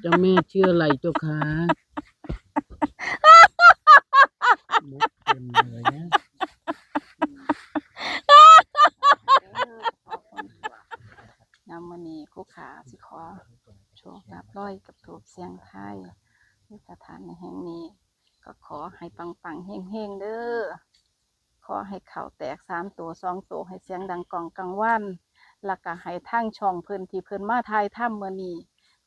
เจ้าแม่ชื่ออะไรเจ้าคะมุกเต็มเลยนะนำมานีคู่ขาสิขอโชคลาภร้อยกับถูกเสียงไทายในสถานในแห่งนี้ ก็ขอให้ปังปังๆเฮงเฮงๆเด้อขอให้เข่าแตกสามตัวสองตัวให้เสียงดังกองกังวันแล้วก็ให้ทั้งช่องเพิ่นที่เพิ่นมาทายถ้ำเมื่อนี้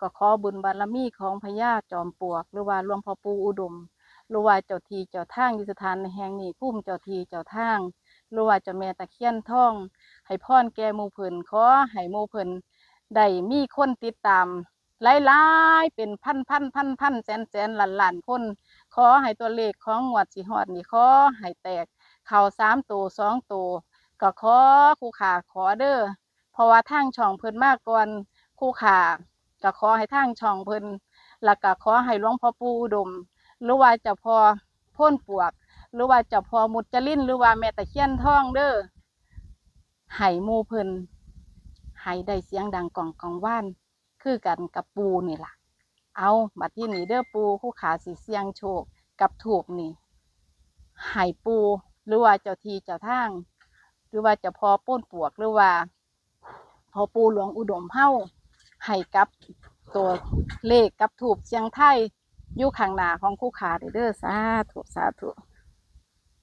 ก็ขอบุญบารมีของพญาจอมปลวก หรือว่าหลวงพ่อปูอุดมหรือว่าเจ้าทีเจ้าทางอยู่สถานในแห่งนี้พุ่มเจ้าทีเจ้าทางหรือว่าเจ้าแม่ตะเคียนทอง ให้พรแก่หมู่เพิ่นขอให้หมู่เพิ่นได้มีคนติดตามหลายๆเป็นพันพันพันพันแสนแสนล้านล้านคนขอให้ตัวเลขของงวดสิฮอดนี่ขอให้แตกเข่าสามตัวสองตัวก็ขอครูขาขอเด้อเพราะว่าทางช่องเพิ่นมากก่อนครูขา ก็ขอให้ทางช่องเพิ่นแล้วก็ขอให้หลวงพ่อปู่อุดม หรือว่าเจ้าพ่อพ่นปวก หรือว่าเจ้าพ่อมุจลินหรือว่าแม่ตะเคียนทองเด้อให้หมู่เพิ่นให้ได้เสียงดังก่องกองว่าน คือกันกับปูนี่ล่ะ เอาบัดที่นี่เด้อปูคู่ขาสิเสียงโชคกับถูกนี่ให้ปูหรือว่าเจ้าทีเจ้าทาง หรือว่าเจ้าพ่อป้นปวกหรือว่าพอปูหลวงอุดมเฮ้า ให้กับตัวเลขกับถูกเสียงไทยอยู่ข้างหน้าของคู่ขาเด้อสาธุสาธุ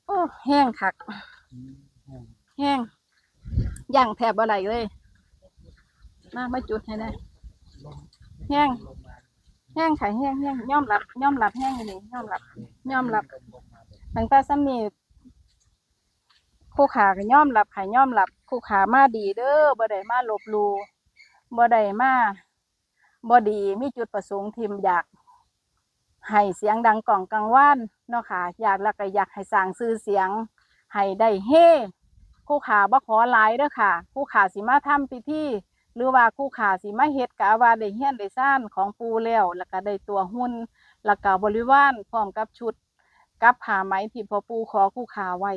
โอ้แห้งคัก แห้งย่างแทบอะไรเลย มาไม่จุดให้ได้แห้งแห้งไข่แห้งแห้งย่อมรับย่อมรับแห้งอยู่นี่ย่อมรับย่อมรับตั้งแต่ซ้ำนี่คู่ขาก็ย่อมรับไข่ย่อมรับคู่ขามาดีเด้อบ่ได้มาลบลู บ่ได้มาบ่ดีมีจุดประสงค์ทีมอยากให้เสียงดังกล่องกังวานเนาะค่ะ อยากแล้วก็อยากให้สร้างชื่อเสียงให้ได้เฮคู่ขาบ่ขอหลายเด้อค่ะ คู่ขาสิมาทำพิธีหรือว่าคู่ขาสิมาเฮ็ดกะว่าได้เฮียนได้ซ่านของปูแล้วแล้วก็ได้ตัวหุ้นแล้วก็บริวารพร้อมกับชุดกับผ้าไหมที่พ่อปูขอคู่ขาไว้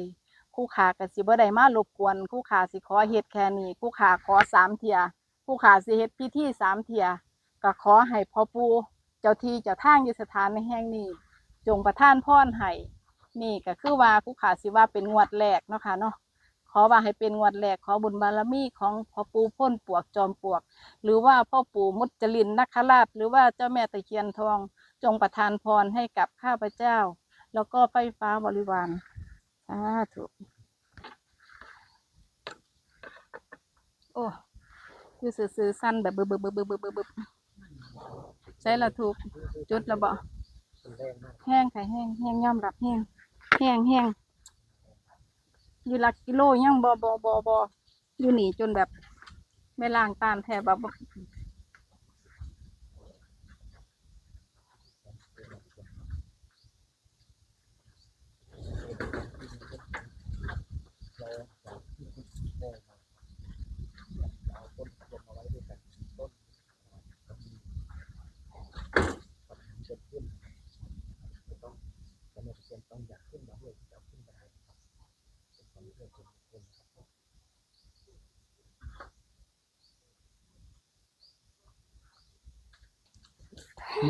คู่ขาก็สิบ่ได้มารบกวนคู่ขาสิขอเฮ็ดแค่นี้คู่ขาขอสามเทีย คู่ขาสิเฮ็ดพิธีสามเทียก็ขอให้พ่อปูเจ้าที่เจ้าทางอยู่สถานในแห่งนี้ จงประทานพรให้นี่ก็คือว่าคู่ขาสิว่าเป็นงวดแรกเนาะค่ะเนาะขอว่าให้เป็นงวดแรกขอบุญบารมีของพ่อปู่พ่นปวกจอมปวก หรือว่าพ่อปู่มุจลินนักขราช หรือว่าเจ้าแม่ตะเคียนทอง จงประทานพรให้กับข้าพเจ้า แล้วก็ไฟฟ้าบริวารสาธุโอ้ คือซื่อๆสั้นแบบบึบบึบบึบบึบบึบบึบบึบใช่ละถูกจุดละบ่แห้งไข่แห้งแห้งย่อมรับแห้งแห้งแห้งอยู่หลักกิโลย่างบอบอบอบออยู่หนีจนแบบไม่ล้างตานแทบแบบ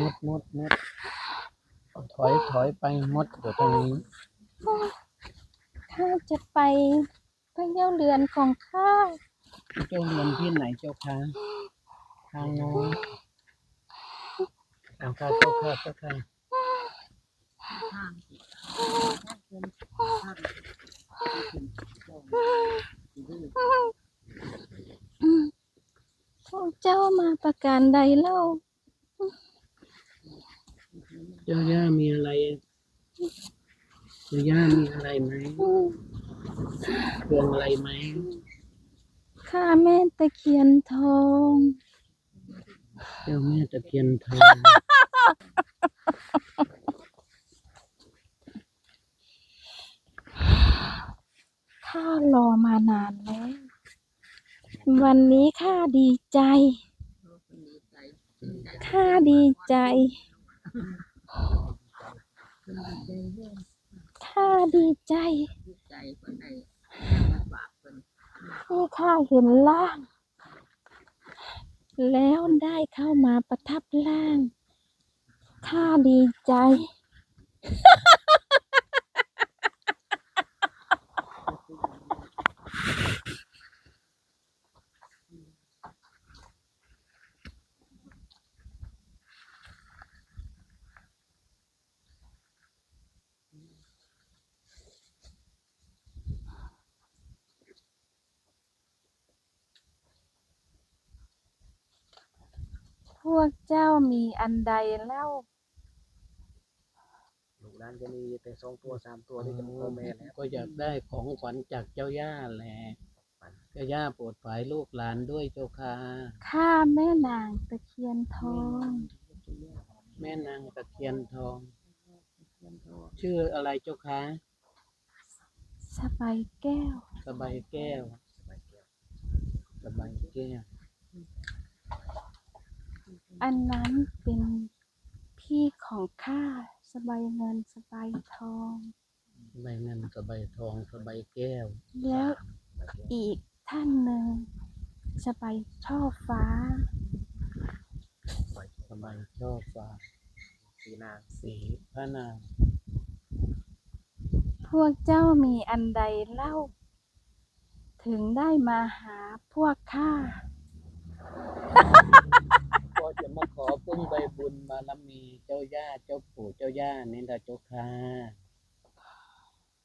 มดมดมดถอยถอยไปมดเดี๋ยวตรงนี้ ข้าจะไปไปเยี่ยวเรือนของข้าเจ้าเรียนที่ไหนเจ้าคะทางโน้นทางข้าเจ้าค่ะเจ้าค่ะ พวกเจ้ามาประการใดเล่า เจ้าย่ามีอะไร เจ้าย่ามีอะไรไหมเครื่องอะไรไหมข้าแม่ตะเคียนทอง เจ้าแม่ตะเคียนทอง ข้ารอมานานแล้ววันนี้ข้าดีใจ ข้าดีใจ ข้าดีใจที่ข้าเห็นล่าง แล้วได้เข้ามาประทับล่าง ข้าดีใจ พวกเจ้ามีอันใดเล่า ลูกหลานจะมีแต่สองตัวสามตัวที่จะมีพ่อแม่แล้วก็อยากได้ของขวัญจากเจ้าย่าแหละเจ้าย่าโปรดฝ่ายลูกหลานด้วยเจ้าค่ะข้าแม่นางตะเคียนทอง แม่นางตะเคียนทอง ชื่ออะไรเจ้าคะสบายแก้ว สบายแก้ว สบายแก้ว อันนั้นเป็นพี่ของข้าสบายเงินสบายทองสบายเงินสบายทองสบายแก้ว แล้วอีกท่านหนึ่งสบายช่อฟ้า สบายช่อฟ้า สีนางสีพระนาง พวกเจ้ามีอันใดเล่า ถึงได้มาหาพวกข้า ก็จะมาขอพึ่งใบบุญบารมีเจ้าย่าเจ้าปู่เจ้าย่านี่นะเจ้าค่ะ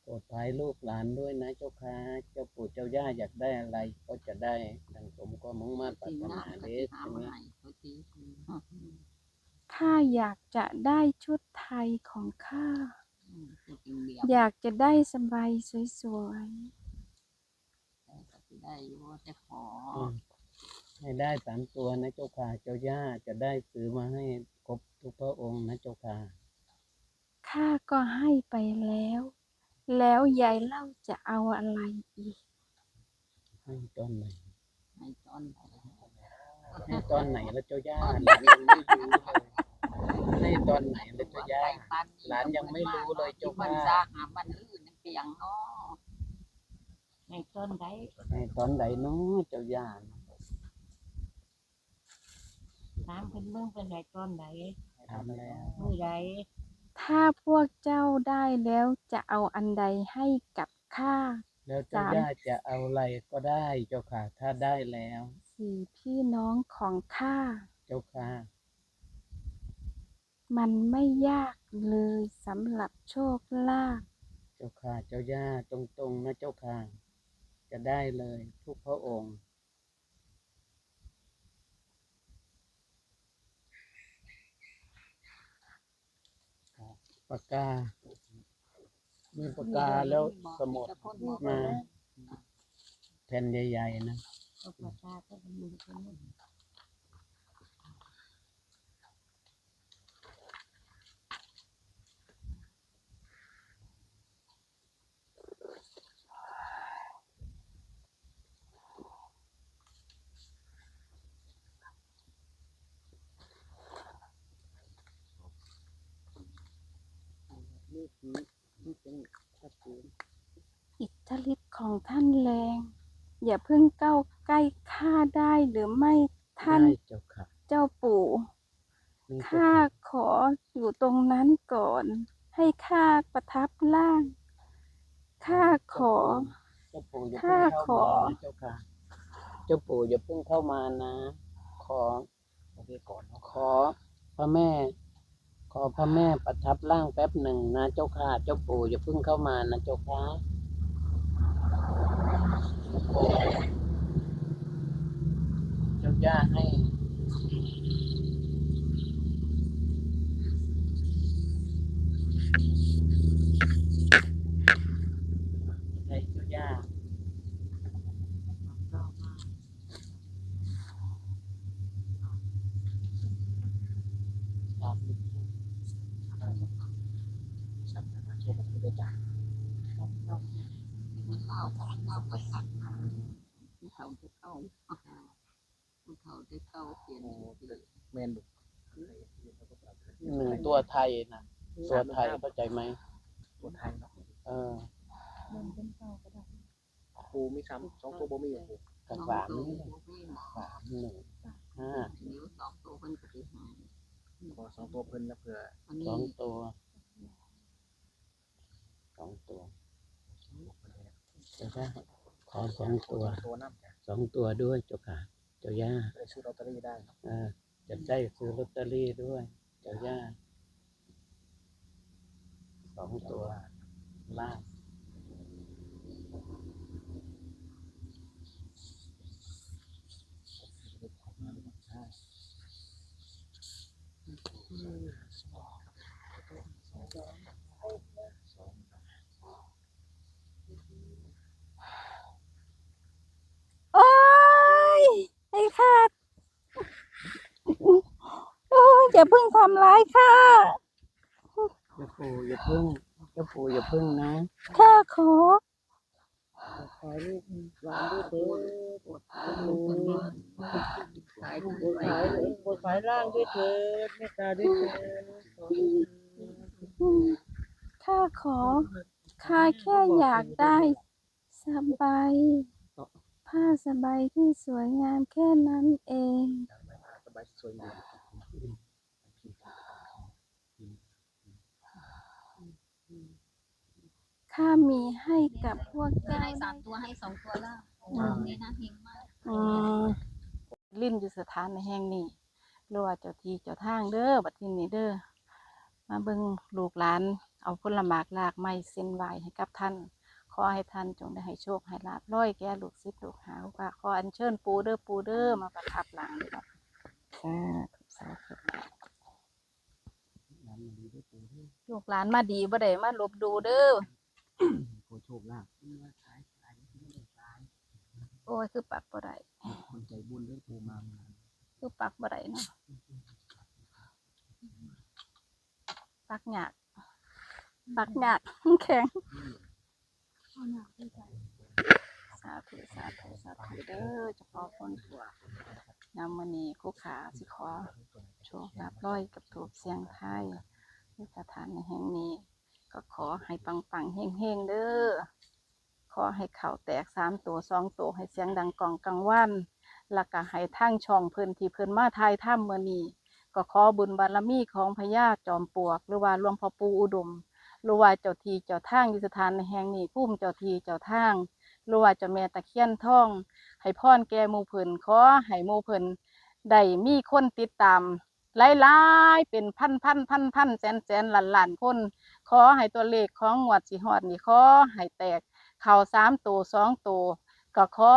โปรดภัยลูกหลานด้วยนะเจ้าค่ะเจ้าปู่เจ้าย่าอยากได้อะไรก็จะได้ดังสมก็มุ่งมั่นปรารถนาเด็กใช่ไหมข้าอยากจะได้ชุดไทยของข้า อยากจะได้สบายสวยได้อยู่แต่ขออืมให้ได้สามตัวนะเจ้าค่ะเจ้าย่าจะได้ซื้อมาให้ ครบทุกพระองค์นะเจ้าค่ะๆข้าก็ให้ไปแล้ว แล้วยายเล่าจะเอาอะไรอีก ให้ตอนไหน ให้ตอนไหนให้ตอนไหนแล้วเจ้าย่าหลานยังไม่รู้เลยให้ตอนไหนแล้วเจ้าย่าหลานยังไม่รู้เลยเจ้ามันค่ะซาหามันอื่นเปียงเนาะในต้นไดให้ตอนไหนเนาะเจ้าย่าน้ำเป็นเมืองเป็นไรต้นไดทำแล้วมือใดถ้าพวกเจ้าได้แล้วจะเอาอันใดให้กับข้า แล้วเจ้าย่าจะเอาอะไรก็ได้เจ้าค่ะ ถ้าได้แล้ว สี่พี่น้องของข้า เจ้าค่ะ มันไม่ยากเลยสำหรับโชคลาภเจ้าค่ะ เจ้าย่าตรงๆนะเจ้าค่ะ จะได้เลยทุกพระองค์ ปากกา มีปากกาแล้วสมุดมา แผ่นใหญ่ๆนะก็ประชาก็มือเป็น นี่คือนี่เป็นชัดเจนอิทธิฤทธิ์ของท่านแรง อย่าเพิ่งเก้าใกล้ข้าได้หรือไม่ท่านได้เจ้าค่ะ เจ้าปู่นี่เจ้าข้าค่ะขออยู่ตรงนั้นก่อน ให้ข้าประทับร่างข้าขอเจ้าปู่อย่าข้าเพิ่งขเข้าอมานะเจ้าค่ะ เจ้าปู่อย่าเพิ่งเข้ามานะ ขอโอเคก่อนเนาะขอพระแม่ข อพระแม่ประทับร่างแป๊บหนึ่งนะเจ้าค่ะเจ้าปู่อย่าเพิ่งเข้ามานะเจ้าค่ะเจ้าปู่เจ้าย่าให้เจ้าย่า ครับ สัมภาระช่วยกันด้วยจ้ะ เข้าเข้าไปหักเขาจะ เข้าเขาจะเข้าเปลี่ยนแมนบุกหนึ่งตัวไทยนะตัวไทยเข้าใจไหมตัวไทยเนาะเออปูมีซ้ำสองตัวบ่มีอะปูกับสามนี่แหละสามหนึ่งห้านิ้วสองตัวมันก็ไปหายขอสองตัวเพิ่นนะเผื่ออันสนี้องตัวสองตัวเจ้าค่ะข อสองตัว ตัวน้ำจ้ะสองตัวด้วยเจ้าค่ะ เจ้าย่าไปซื้อลอตเตอรี่ได้ครับเออจะได้ซื้อลอตเตอรี่ด้วย เจ้าย่าสองตัวล่างใช่โอ้ยไอ้ค่ะโอ้ยอย่าเพิ่งทำร้ายค่ะเจ้าปู่อย่าพึ่งเจ้าปู่อย่าพึ่งนะข้าขอขอลูกหลานด้วยเถิดปวดท้ายลูกคนนี้ขายลูกบนไปสายบนสายล่างด้วยเถิดเมตตาด้วยเถิดขอลูกข้าขอข้าแค่อยากได้สบายผ้าสบายที่สวยงามแค่นั้นเองสบายสวยงาม ข้ามีให้กับพวกจะเจ้าให้สามตัวให้สองตัวแล้วนี่นะเฮงมากอืมลิ้นอยู่สถานในแห่งนี้หรือว่าเจ้าที่เจ้าทางเด้อบัดทีนี้เด้อมาเบิ่งลูกหลาน เอาผลหมากลากไม้เส้นไหวให้กับท่าน ขอให้ท่านจงได้ให้โชคให้ลาบร้อยแก่ลูกศิษย์ลูกหาว่าขออัญเชิญปูเด้อปูเด้อมาประทับหลังเด้อสาธุสาธุลูกหลานมาดีบ่ได้มาหลบดูเด้อ ขอโชคลาภโอ้ยคือปักบ่ได้คนใจบุญด้วยปูมาคือปักบ่ได้เนาะปักหยากปักหยากแข็งสาธุสาธุสาธุเด้อเฉพาะคนตัวนำมื้อนี้คู่ขาสิขอโชคลาภร้อยกับถูกเสียงไทายที่สถานในแห่งนี้ ก็ขอให้ปังปังๆเฮงเฮงๆเด้อขอให้เข่าแตกสามตัวสองตัวให้เสียงดังกองกังวันแล้วก็ให้ทั้งช่องเพิ่นที่เพิ่นมาทายถ้ำเมื่อนี้ก็ขอบุญบารมีของพญาจอมปลวก หรือว่าหลวงพ่อปูอุดมหรือว่าเจ้าทีเจ้าทางที่สถานในแห่งนี้พุ่มเจ้าทีเจ้าทางหรือว่าเจ้าแม่ตะเคียนทอง ให้พรแก่หมู่เพิ่นขอให้หมู่เพิ่นได้มีคนติดตามหลายๆเป็นพันพันพันพันแสนแสนล้านล้านคน ขอให้ตัวเลขของงวดสิฮอดนี่ขอให้แตก เข่าสามตัวสองตัวก็ขอ